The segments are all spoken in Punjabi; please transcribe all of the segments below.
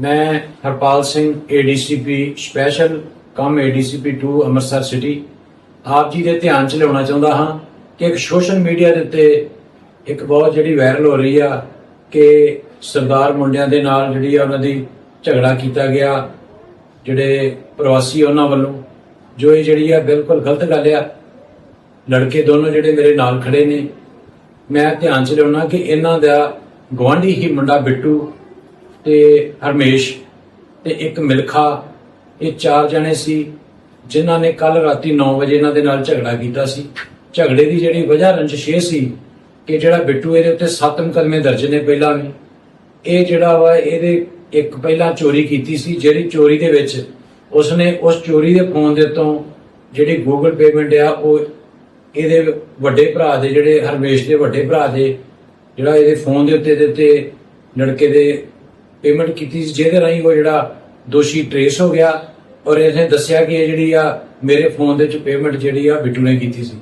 ਮੈਂ Harpal Singh ADCP special cum ADCP 2 Amritsar city ਆਪ ਜੀ ਦੇ ਧਿਆਨ 'ਚ ਲਿਆਉਣਾ ਚਾਹੁੰਦਾ ਹਾਂ ਕਿ ਇੱਕ ਸੋਸ਼ਲ ਮੀਡੀਆ ਦੇ ਉੱਤੇ ਇੱਕ ਬਹੁਤ ਜਿਹੜੀ ਵਾਇਰਲ ਹੋ ਰਹੀ ਆ ਕਿ ਸਰਦਾਰ ਮੁੰਡਿਆਂ ਦੇ ਨਾਲ ਜਿਹੜੀ ਆ ਉਹਨਾਂ ਦੀ ਝਗੜਾ ਕੀਤਾ ਗਿਆ, ਜਿਹੜੇ ਪ੍ਰਵਾਸੀ ਉਹਨਾਂ ਵੱਲੋਂ, ਜੋ ਇਹ ਜਿਹੜੀ ਆ ਬਿਲਕੁਲ ਗਲਤ ਗੱਲ ਆ। ਲੜਕੇ ਦੋਨੋਂ ਜਿਹੜੇ ਮੇਰੇ ਨਾਲ ਖੜੇ ਨੇ। ਮੈਂ ਧਿਆਨ 'ਚ ਲਿਆਉਣਾ ਕਿ ਇਹਨਾਂ ਦਾ ਗਵਾਂਢੀ ਹੀ ਮੁੰਡਾ ਬਿੱਟੂ ਤੇ ਹਰਮੇਸ਼ ਤੇ ਇੱਕ ਮਿਲਖਾ, ਇਹ ਚਾਰ ਜਣੇ ਸੀ, ਜਿਨ੍ਹਾਂ ਨੇ ਕੱਲ ਰਾਤੀ 9 ਵਜੇ ਇਹਨਾਂ ਦੇ ਨਾਲ ਝਗੜਾ ਕੀਤਾ ਸੀ। ਝਗੜੇ ਦੀ ਜਿਹੜੀ ਵਜ੍ਹਾ ਰੰਜਿਸ਼ ਇਹ ਸੀ ਕਿ ਜਿਹੜਾ ਬਿੱਟੂ ਇਹਦੇ ਉੱਤੇ ਸੱਤ ਮੁਕੱਦਮੇ ਦਰਜ ਨੇ ਪਹਿਲਾਂ ਵੀ। ਇਹ ਜਿਹੜਾ ਵਾ, ਇਹਦੇ ਇੱਕ ਪਹਿਲਾਂ ਚੋਰੀ ਕੀਤੀ ਸੀ, ਜਿਹੜੀ ਚੋਰੀ ਦੇ ਵਿੱਚ ਉਸਨੇ ਉਸ ਚੋਰੀ ਦੇ ਫੋਨ ਦੇ ਤੋਂ ਜਿਹੜੀ ਗੂਗਲ ਪੇਮੈਂਟ ਆ, ਉਹ ਇਹਦੇ ਵੱਡੇ ਭਰਾ ਦੇ, ਜਿਹੜੇ ਹਰਮੇਸ਼ ਦੇ ਵੱਡੇ ਭਰਾ ਦੇ, ਜਿਹੜਾ ਇਹਦੇ ਫੋਨ ਦੇ ਉੱਤੇ ਦੇ ਉੱਤੇ ਲੜਕੇ ਦੇ ਪੇਮੈਂਟ ਕੀਤੀ ਸੀ, ਜਿਹਦੇ ਰਾਹੀਂ ਉਹ ਜਿਹੜਾ ਦੋਸ਼ੀ ਟਰੇਸ ਹੋ ਗਿਆ ਔਰ ਇਹਨੇ ਦੱਸਿਆ ਕਿ ਇਹ ਜਿਹੜੀ ਆ, ਮੇਰੇ ਫੋਨ ਦੇ ਵਿੱਚ ਪੇਮੈਂਟ ਜਿਹੜੀ ਆ, ਬਿੱਟੂ ਨੇ ਕੀਤੀ ਸੀ।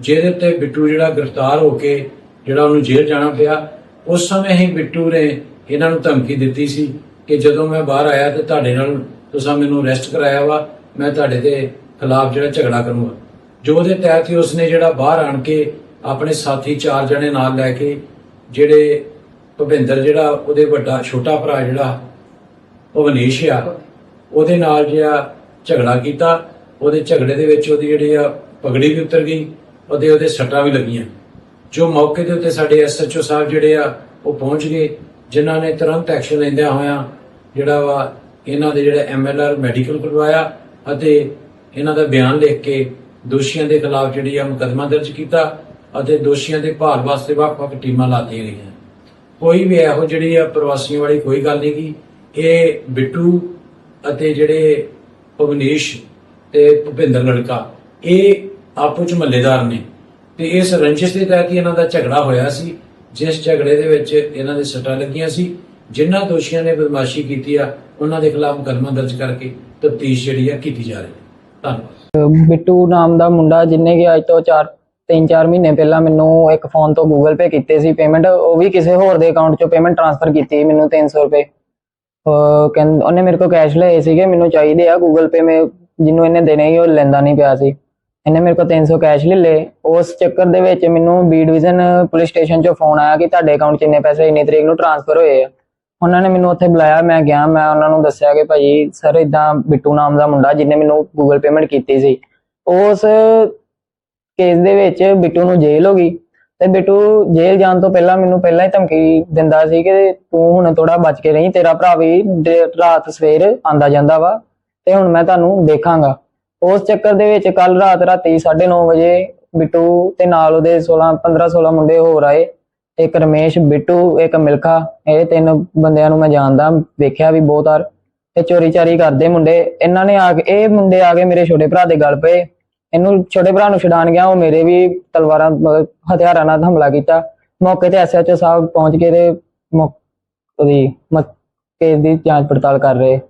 ਜਿਹਦੇ ਉੱਤੇ ਬਿੱਟੂ ਜਿਹੜਾ ਗ੍ਰਿਫਤਾਰ ਹੋ ਕੇ ਜਿਹੜਾ ਉਹਨੂੰ ਜੇਲ੍ਹ ਜਾਣਾ ਪਿਆ, ਉਸ ਸਮੇਂ ਹੀ ਬਿੱਟੂ ਨੇ ਇਹਨਾਂ ਨੂੰ ਧਮਕੀ ਦਿੱਤੀ ਸੀ ਕਿ ਜਦੋਂ ਮੈਂ ਬਾਹਰ ਆਇਆ ਤੇ ਤੁਹਾਡੇ ਨਾਲ ਤੁਸੀਂ ਮੈਨੂੰ ਅਰੈਸਟ ਕਰਾਇਆ ਵਾ, ਮੈਂ ਤੁਹਾਡੇ ਦੇ ਖਿਲਾਫ ਜਿਹੜਾ ਝਗੜਾ ਕਰੂੰਗਾ। ਜੋ ਉਹਦੇ ਤਹਿਤ ਹੀ ਉਸਨੇ ਜਿਹੜਾ ਬਾਹਰ ਆਣ ਕੇ ਆਪਣੇ ਸਾਥੀ ਚਾਰ ਜਣੇ ਨਾਲ ਲੈ ਕੇ ਜਿਹੜੇ ਭੁਪਿੰਦਰ ਜਿਹੜਾ ਉਹਦੇ ਵੱਡਾ ਛੋਟਾ ਭਰਾ ਜਿਹੜਾ ਉਹ ਮਨੀਸ਼ ਆ, ਉਹਦੇ ਨਾਲ ਜਿਹੜਾ ਝਗੜਾ ਕੀਤਾ, ਉਹਦੇ ਝਗੜੇ ਦੇ ਵਿੱਚ ਉਹਦੀ ਜਿਹੜੀ ਆ ਪਗੜੀ ਵੀ ਉਤਰ ਗਈ, ਉਹਦੇ ਉਹਦੇ ਸੱਟਾਂ ਵੀ ਲੱਗੀਆਂ। ਜੋ ਮੌਕੇ ਦੇ ਉੱਤੇ ਸਾਡੇ ਐਸਐਚਓ ਸਾਹਿਬ ਜਿਹੜੇ ਆ ਉਹ ਪਹੁੰਚ ਗਏ, ਜਿਨ੍ਹਾਂ ਨੇ ਤੁਰੰਤ ਐਕਸ਼ਨ ਲੈਂਦਿਆਂ ਹੋਇਆਂ ਜਿਹੜਾ ਵਾ ਇਹਨਾਂ ਦੇ ਜਿਹੜਾ ਐਮਐਲਆਰ ਮੈਡੀਕਲ ਕਰਵਾਇਆ ਅਤੇ ਇਹਨਾਂ ਦਾ ਬਿਆਨ ਲਿਖ ਕੇ ਦੋਸ਼ੀਆਂ ਦੇ ਖਿਲਾਫ ਜਿਹੜੀ ਆ ਮੁਕੱਦਮਾ ਦਰਜ ਕੀਤਾ ਅਤੇ ਦੋਸ਼ੀਆਂ ਦੇ ਭਾਲ ਵਾਸਤੇ ਵੱਖ-ਵੱਖ ਟੀਮਾਂ ਲਾਤੀਆਂ ਗਈਆਂ। ਕੋਈ ਵੀ ਇਹੋ ਜਿਹੜੀ ਆ ਪ੍ਰਵਾਸੀਆਂ ਵਾਲੀ ਕੋਈ ਗੱਲ ਨਹੀਂ ਕੀ ਇਹ ਬਿੱਟੂ ਅਤੇ ਜਿਹੜੇ ਭਵਨੀਸ਼ ਤੇ ਭੁਪਿੰਦਰ ਲੜਕਾ ਇਹ ਆਪੋ ਵਿੱਚ ਮਹੱਲੇਦਾਰ ਨੇ। ਤੇ ਇਸ ਰੰਜਿਸ਼ ਦੇ ਤਹਿਤ ਹੀ ਇਹਨਾਂ ਦਾ ਝਗੜਾ ਹੋਇਆ ਸੀ। ਜਿਸ ਝਗੜੇ ਦੇ ਵਿੱਚ ਇਹਨਾਂ ਦੇ ਸੱਟਾਂ ਲੱਗੀਆਂ ਸੀ। ਜਿਨ੍ਹਾਂ ਦੋਸ਼ੀਆਂ ਨੇ ਬਦਮਾਸ਼ੀ ਕੀਤੀ ਆ, ਉਹਨਾਂ ਦੇ ਖਿਲਾਫ ਮੁਕੱਦਮਾ ਦਰਜ ਕਰਕੇ ਤਫਤੀਸ਼ ਜਿਹੜੀ ਆ ਕੀਤੀ ਜਾ ਰਹੀ ਹੈ। ਧੰਨਵਾਦ। ਬਿੱਟੂ ਨਾਮ ਦਾ ਮੁੰਡਾ ਜਿੰਨੇ ਕਿ ਅੱਜ ਤੋਂ 4 3-4 ਮਹੀਨੇ ਪਹਿਲਾਂ ਮੈਨੂੰ ਇੱਕ ਫੋਨ ਤੋਂ ਗੂਗਲ ਪੇ ਕੀਤੇ ਸੀ ਪੇਮੈਂਟ ਉਹ ਵੀ ਕਿਸੇ ਹੋਰ ਦੇ ਅਕਾਊਂਟ 'ਚੋਂ ਪੇਮੈਂਟ ਟ੍ਰਾਂਸਫਰ ਕੀਤੀ ਮੈਨੂੰ 300 ਰੁਪਏ। ਉਹਨੇ ਮੇਰੇ ਕੋਲ ਕੈਸ਼ ਲਏ ਸੀਗੇ, ਮੈਨੂੰ ਚਾਹੀਦੇ ਆ ਗੂਗਲ ਪੇ ਮੇ ਜਿਹਨੂੰ ਇਹਨੇ ਦੇਣੇ ਸੀ, ਉਹ ਲੈਂਦਾ ਨਹੀਂ ਪਿਆ ਸੀ। ਇਹਨੇ ਮੇਰੇ ਕੋਲ 300 ਕੈਸ਼ ਲੈ ਲਏ। ਉਸ ਚੱਕਰ ਦੇ ਵਿੱਚ ਮੈਨੂੰ ਬੀ ਡਿਵੀਜ਼ਨ ਪੁਲਿਸ ਸਟੇਸ਼ਨ 'ਚੋਂ ਫੋਨ ਆਇਆ ਕਿ ਤੁਹਾਡੇ ਅਕਾਊਂਟ 'ਚ ਇੰਨੇ ਪੈਸੇ, ਇੰਨੀ ਤਰੀਕ ਨੂੰ ਟ੍ਰਾਂਸਫਰ ਹੋਏ ਆ। ਉਹਨਾਂ ਨੇ ਮੈਨੂੰ ਉੱਥੇ ਬੁਲਾਇਆ, ਮੈਂ ਗਿਆ, ਮੈਂ ਉਹਨਾਂ ਨੂੰ ਦੱਸਿਆ ਕਿ ਭਾਈ ਸਰ ਇਦਾਂ ਬਿੱਟੂ ਨਾਮ ਦਾ ਮੁੰਡਾ, ਜਿਹਨੇ ਮੈਨੂੰ ਗੂਗਲ ਪੇਮੈਂਟ ਕੀਤੀ ਸੀ। ਉਸ ਕੇਸ ਦੇ ਵਿੱਚ ਬਿੱਟੂ ਨੂੰ ਜੇਲ੍ਹ ਹੋ ਗਈ ਤੇ ਬਿੱਟੂ ਜੇਲ੍ਹ ਜਾਣ ਤੋਂ ਪਹਿਲਾਂ ਮੈਨੂੰ ਪਹਿਲਾਂ ਹੀ ਧਮਕੀ ਦਿੰਦਾ ਸੀ ਕਿ ਤੂੰ ਹੁਣ ਥੋੜਾ ਬਚ ਕੇ ਰਹੀਂ, ਤੇਰਾ ਭਰਾ ਵੀ ਰਾਤ ਸਵੇਰ ਆਂਦਾ ਜਾਂਦਾ ਵਾ ਤੇ ਹੁਣ ਮੈਂ ਤੁਹਾਨੂੰ ਦੇਖਾਂਗਾ। ਉਸ ਚੱਕਰ ਦੇ ਵਿੱਚ ਕੱਲ ਰਾਤ ਰਾਤੀ 9:30 ਵਜੇ ਬਿੱਟੂ ਤੇ ਨਾਲ ਉਹਦੇ 16 15 16 ਮੁੰਡੇ ਹੋਰ ਆਏ। ਇੱਕ ਰਮੇਸ਼, ਬਿੱਟੂ, ਇੱਕ ਮਿਲਖਾ, ਇਹ ਤਿੰਨ ਬੰਦਿਆਂ ਨੂੰ ਮੈਂ ਜਾਣਦਾ, ਵੇਖਿਆ ਵੀ ਬਹੁਤ ਵਾਰ ਤੇ ਚੋਰੀ ਚਾਰੀ ਕਰਦੇ ਮੁੰਡੇ। ਇਹਨਾਂ ਨੇ ਆ ਕੇ, ਇਹ ਮੁੰਡੇ ਆ ਕੇ ਮੇਰੇ ਛੋਟੇ ਭਰਾ ਦੇ ਗਲ ਪਏ। ਇਹਨੂੰ ਛੋਟੇ ਭਰਾ ਨੂੰ ਛਡਾਣ ਗਿਆ, ਉਹ ਮੇਰੇ ਵੀ ਤਲਵਾਰਾਂ, ਮਤਲਬ ਹਥਿਆਰਾਂ ਨਾਲ ਹਮਲਾ ਕੀਤਾ। ਮੌਕੇ ਤੇ ਐਸਐਚਓ ਸਾਹਿਬ ਪਹੁੰਚ ਕੇ ਤੇ ਮੌ- ਉਹਦੀ ਕੇਸ ਦੀ ਜਾਂਚ ਪੜਤਾਲ ਕਰ ਰਹੇ।